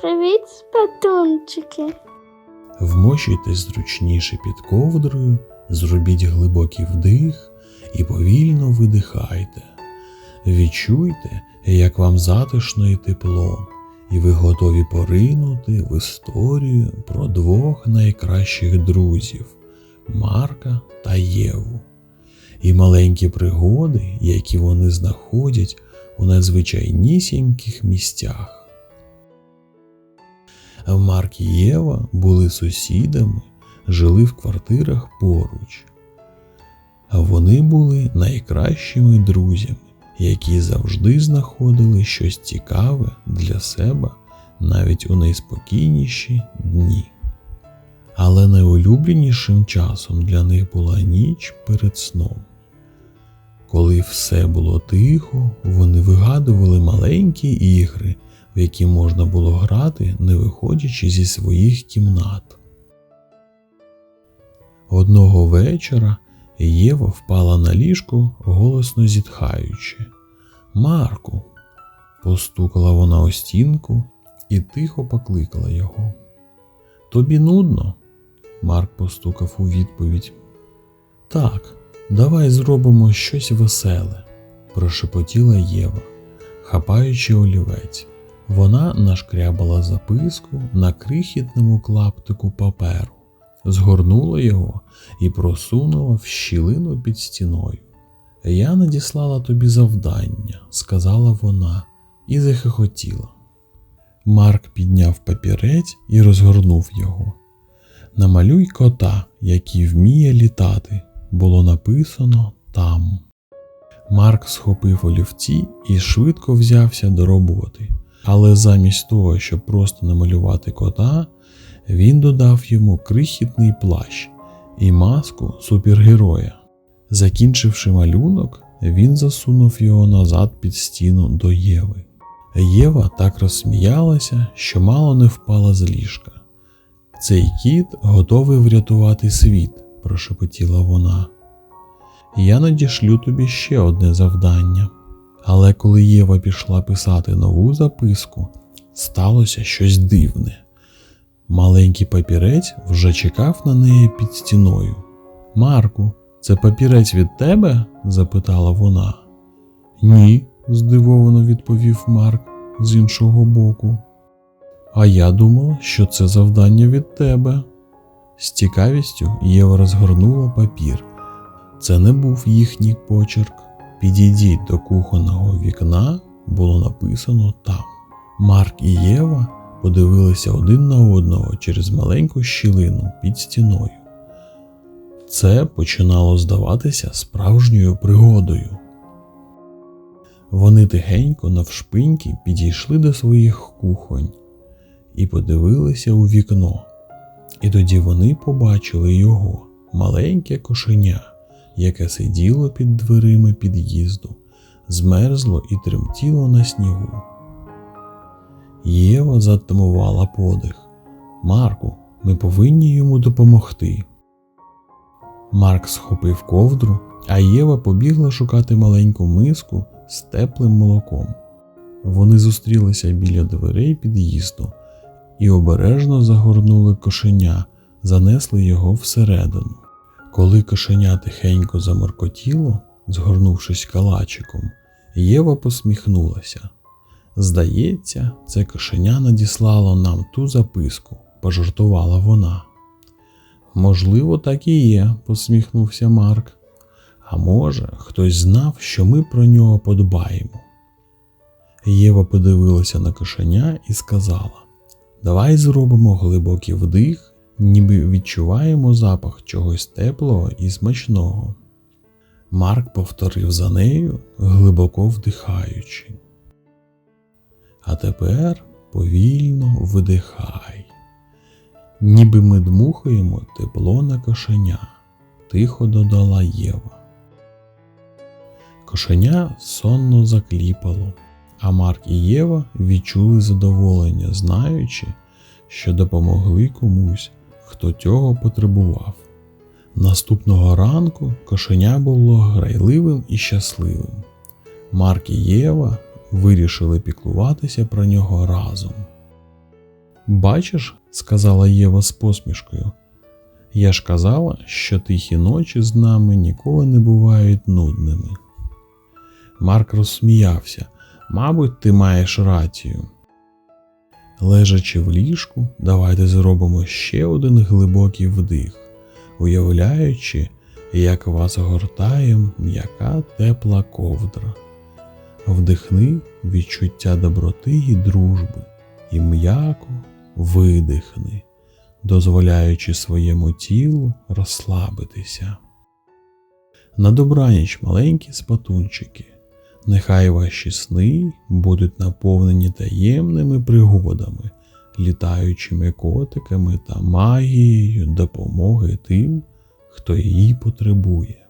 Привіт, спатунчики. Вмощуйтесь зручніше під ковдрою, зробіть глибокий вдих і повільно видихайте. Відчуйте, як вам затишно і тепло, і ви готові поринути в історію про двох найкращих друзів Марка та Єву. І маленькі пригоди, які вони знаходять у надзвичайнісіньких місцях. Марк і Єва були сусідами, жили в квартирах поруч. Вони були найкращими друзями, які завжди знаходили щось цікаве для себе навіть у найспокійніші дні. Але найулюбленішим часом для них була ніч перед сном. Коли все було тихо, вони вигадували маленькі ігри, в які можна було грати, не виходячи зі своїх кімнат. Одного вечора Єва впала на ліжко, голосно зітхаючи. Марку. Постукала вона у стінку і тихо покликала його. Тобі нудно? Марк постукав у відповідь. Так, давай зробимо щось веселе, прошепотіла Єва, хапаючи олівець. Вона нашкрябала записку на крихітному клаптику паперу, згорнула його і просунула в щілину під стіною. Я надіслала тобі завдання, сказала вона, і захихотіла. Марк підняв папірець і розгорнув його. Намалюй кота, який вміє літати, було написано там. Марк схопив олівці і швидко взявся до роботи. Але замість того, щоб просто намалювати кота, він додав йому крихітний плащ і маску супергероя. Закінчивши малюнок, він засунув його назад під стіну до Єви. Єва так розсміялася, що мало не впала з ліжка. Цей кіт готовий врятувати світ, прошепотіла вона. Я надішлю тобі ще одне завдання. Але коли Єва пішла писати нову записку, сталося щось дивне. Маленький папірець вже чекав на неї під стіною. Марку, це папірець від тебе? запитала вона. Ні, здивовано відповів Марк з іншого боку. А я думала, що це завдання від тебе. З цікавістю Єва розгорнула папір. Це не був їхній почерк. Підійдіть до кухонного вікна, було написано там. Марк і Єва подивилися один на одного через маленьку щілину під стіною. Це починало здаватися справжньою пригодою. Вони тихенько навшпиньки підійшли до своїх кухонь і подивилися у вікно. І тоді вони побачили його маленьке кошеня яке сиділо під дверима під'їзду, змерзло і тремтіло на снігу. Єва затамувала подих. Марку, ми повинні йому допомогти. Марк схопив ковдру, а Єва побігла шукати маленьку миску з теплим молоком. Вони зустрілися біля дверей під'їзду і обережно загорнули кошеня, занесли його всередину. Коли кошеня тихенько заморкотіло, згорнувшись калачиком, Єва посміхнулася. Здається, це кошеня надіслало нам ту записку, пожартувала вона. Можливо, так і є, посміхнувся Марк. А може, хтось знав, що ми про нього подбаємо. Єва подивилася на кошеня і сказала: Давай зробимо глибокий вдих ніби відчуваємо запах чогось теплого і смачного. Марк повторив за нею, глибоко вдихаючи. А тепер повільно видихай, ніби ми дмухаємо тепло на кошеня, тихо додала Єва. Кошеня сонно закліпало, а Марк і Єва відчули задоволення, знаючи, що допомогли комусь хто цього потребував. Наступного ранку кошеня було грайливим і щасливим. Марк і Єва вирішили піклуватися про нього разом. Бачиш, сказала Єва з посмішкою. Я ж казала, що тихі ночі з нами ніколи не бувають нудними. Марк розсміявся. Мабуть, ти маєш рацію. Лежачи в ліжку, давайте зробимо ще один глибокий вдих, уявляючи, як вас гортає м'яка тепла ковдра. Вдихни відчуття доброти і дружби, і м'яко видихни, дозволяючи своєму тілу розслабитися. На добраніч, маленькі спатунчики. Нехай ваші сни будуть наповнені таємними пригодами, літаючими котиками та магією допомоги тим, хто її потребує.